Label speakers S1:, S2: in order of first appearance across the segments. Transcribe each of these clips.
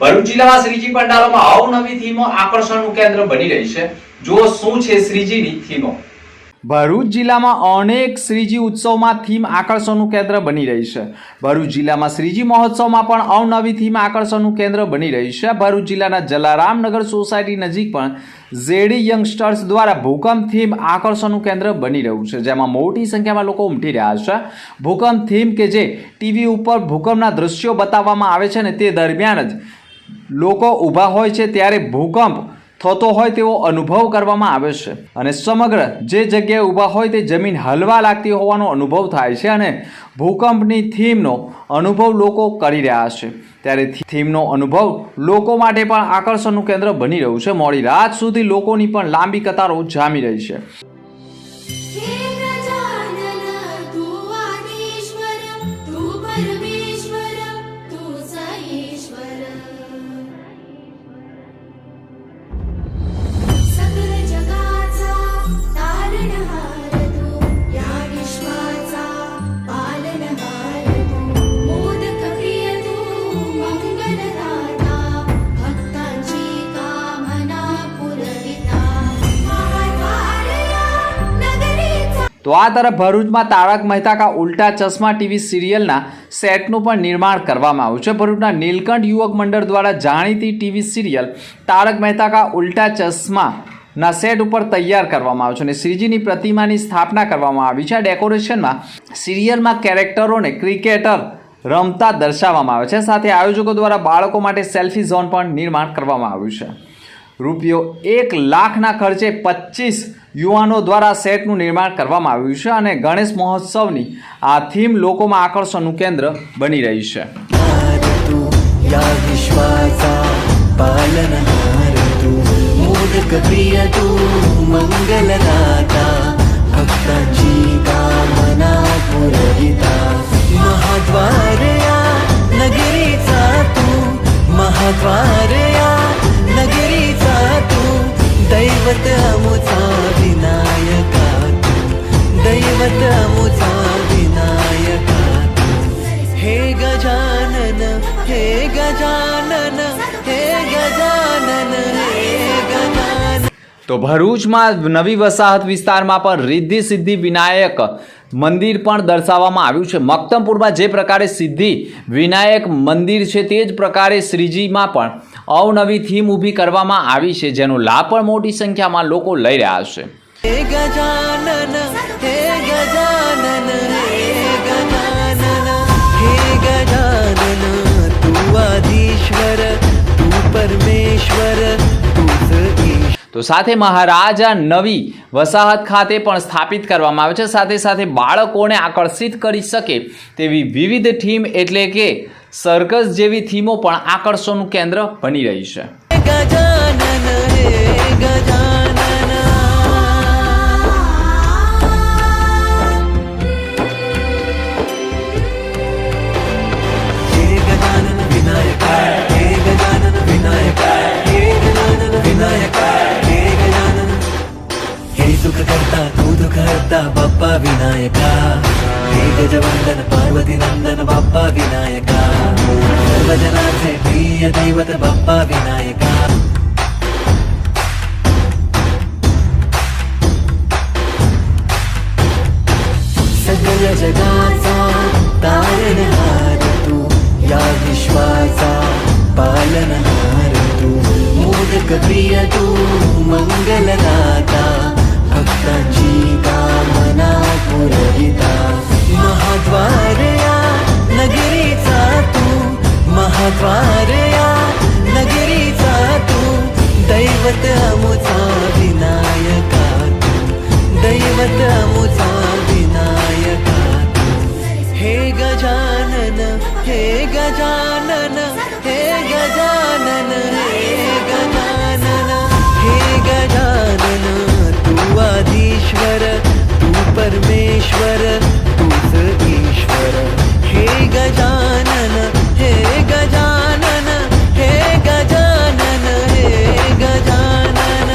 S1: ભરૂચ જિલ્લામાં શ્રીજી પંડાલોમાં અવનવી થીમો આકર્ષણનું કેન્દ્ર બની રહી છે. જો શું છે શ્રીજીની થીમો. ભરૂચ જિલ્લામાં અનેક શ્રીજી ઉત્સવમાં થીમ આકર્ષણનું કેન્દ્ર બની રહી છે. ભરૂચ જિલ્લામાં શ્રીજી મહોત્સવમાં પણ અવનવી થીમ આકર્ષણનું કેન્દ્ર બની રહી છે. ભરૂચ જિલ્લાના જલારામનગર સોસાયટી નજીક પણ ઝેડી યંગસ્ટર્સ દ્વારા ભૂકંપ થીમ આકર્ષણનું કેન્દ્ર બની રહ્યું છે, જેમાં મોટી સંખ્યામાં લોકો ઉમટી રહ્યા છે. ભૂકંપ થીમ કે જે ટીવી ઉપર ભૂકંપના દ્રશ્યો બતાવવામાં આવે છે ને તે દરમિયાન જ લોકો ઊભા હોય છે ત્યારે ભૂકંપ થતો હોય તેવો અનુભવ કરવામાં આવે છે. અને સમગ્ર જે જગ્યાએ ઊભા હોય તે જમીન હલવા લાગતી હોવાનો અનુભવ થાય છે અને ભૂકંપની થીમનો અનુભવ લોકો કરી રહ્યા છે. ત્યારે થીમનો અનુભવ લોકો માટે પણ આકર્ષણનું કેન્દ્ર બની રહ્યું છે. મોડી રાત સુધી લોકોની પણ લાંબી કતારો જામી રહી છે. તો આ તરફ ભરૂચમાં તારક મહેતા કા ઉલ્ટા ચશ્મા ટીવી સિરિયલના સેટનું પણ નિર્માણ કરવામાં આવ્યું છે. ભરૂચના નીલકંઠ યુવક મંડળ દ્વારા જાણીતી ટીવી સિરિયલ તારક મહેતા કા ઉલ્ટા ચશ્મા ના સેટ ઉપર તૈયાર કરવામાં આવ્યું છે અને શ્રીજીની પ્રતિમાની સ્થાપના કરવામાં આવી છે. આ ડેકોરેશનમાં સિરિયલમાં કેરેક્ટરોને ક્રિકેટર રમતા દર્શાવવામાં આવે છે. સાથે આયોજકો દ્વારા બાળકો માટે સેલ્ફી ઝોન પણ નિર્માણ કરવામાં આવ્યું છે. રૂપિયો એક લાખના ખર્ચે પચીસ યુવાનો દ્વારા સેટનું નિર્માણ કરવામાં આવ્યું છે અને ગણેશ મહોત્સવની આ થીમ લોકોમાં આકર્ષણનું કેન્દ્ર બની રહી છે.
S2: तू या
S1: તો ભરૂચમાં નવી વસાહત વિસ્તારમાં પણ રિદ્ધિ સિદ્ધિ વિનાયક મંદિર પણ દર્શાવવામાં આવ્યું છે. મક્તમપુરમાં જે પ્રકારે સિદ્ધિ વિનાયક મંદિર છે તે જ પ્રકારે શ્રીજીમાં પણ અવનવી થીમ ઊભી કરવામાં આવી છે જેનો લાભ પણ મોટી સંખ્યામાં લોકો લઈ રહ્યા છે.
S2: ગજાનન ગજાનન સ્વાધીશ્વર તું પરમેશ્વર
S1: તો સાથે મહારાજા નવી વસાહત ખાતે પણ સ્થાપિત કરવામાં આવે છે. સાથે સાથે બાળકોને આકર્ષિત કરી શકે તેવી વિવિધ થીમ એટલે કે સર્કસ જેવી થીમો પણ આકર્ષણનું કેન્દ્ર બની રહી છે.
S2: ગજાનન हे सुख करता तू दुःख हरता बाप्पा विनायका. हे गजवंदन पार्वती नंदन बाप्पा विनायका. सर्वजनाचे प्रिय दैवत बाप्पा विनायका. सकल जगाचा तारणहार तू या विश्वाचा पालनहार तू. मोदक प्रिय तू मंगलदाता. भक्तांची कामना पुरविता महाद्वारया नगरीचा तू. महाद्वारया नगरीचा तू. दैवत अमुचा विनायका तू. दैवत अमुचा विनायका हे गजानन हे गजानन ईश्वर तू परमेश्वर तू ईश्वर हे गजानन हे गजानन हे गजानन हे गजानन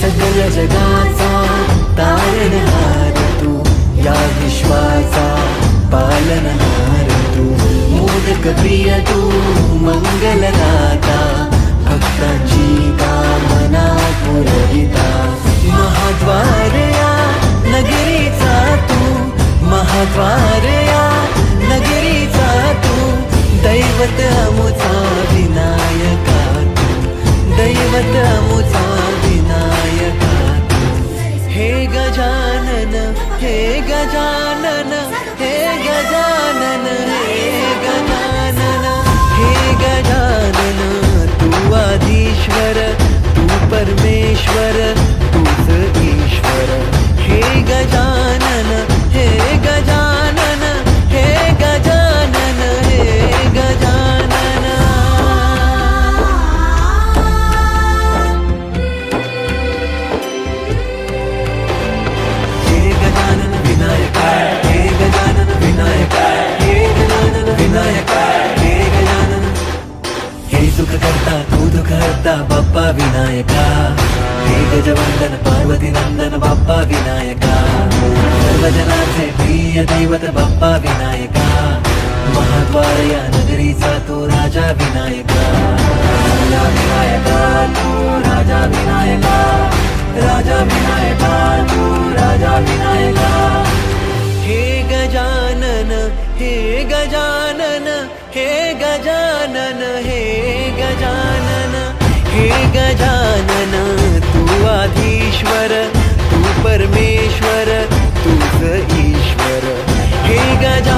S2: सगळ्या जगा पालनहार तू मोदक प्रिय तू मंगलदाता भक्तांची कामना पुरविता महाद्वारया नगरीचा तू महाद्वार नगरीचा तू दैवत अमुचा विनायका तू दैवत अमुचा विनायका तू हे गजानन हे गजानन better गजवंदन पार्वती नंदन, बाप्पा विनायका। सर्वजनांचे प्रिय दैवत, बाप्पा विनायका। महाद्वार नगरी सा तो राजा विनायका। राजा विनायका, तू राजा विनायका। राजा विनायका, तू राजा विनायका। हे गजानन हे गजानन हे गजानन हे गजानन हे गजानन। तू ईश्वर तू परमेश्वर तुझ ईश्वर. हे
S3: गजा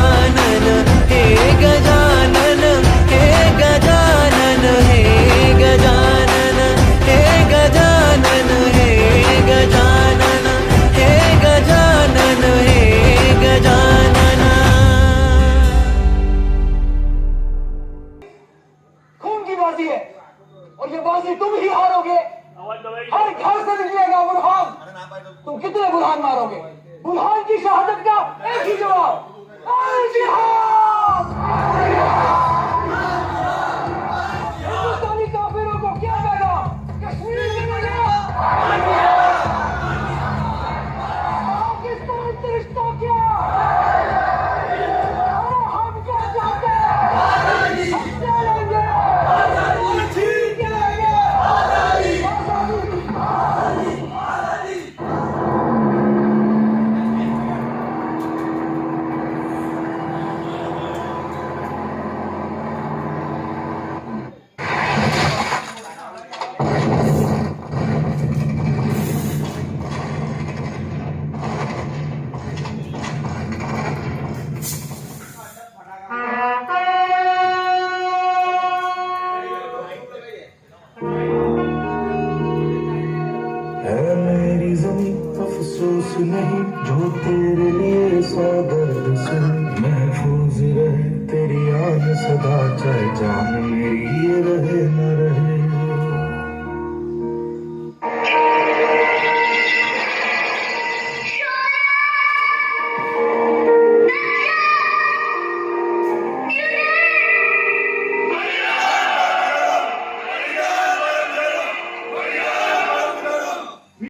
S3: नहीं जो तेरे लिए सौ दर्द महफूज रहे तेरी याद सदा चाहे जान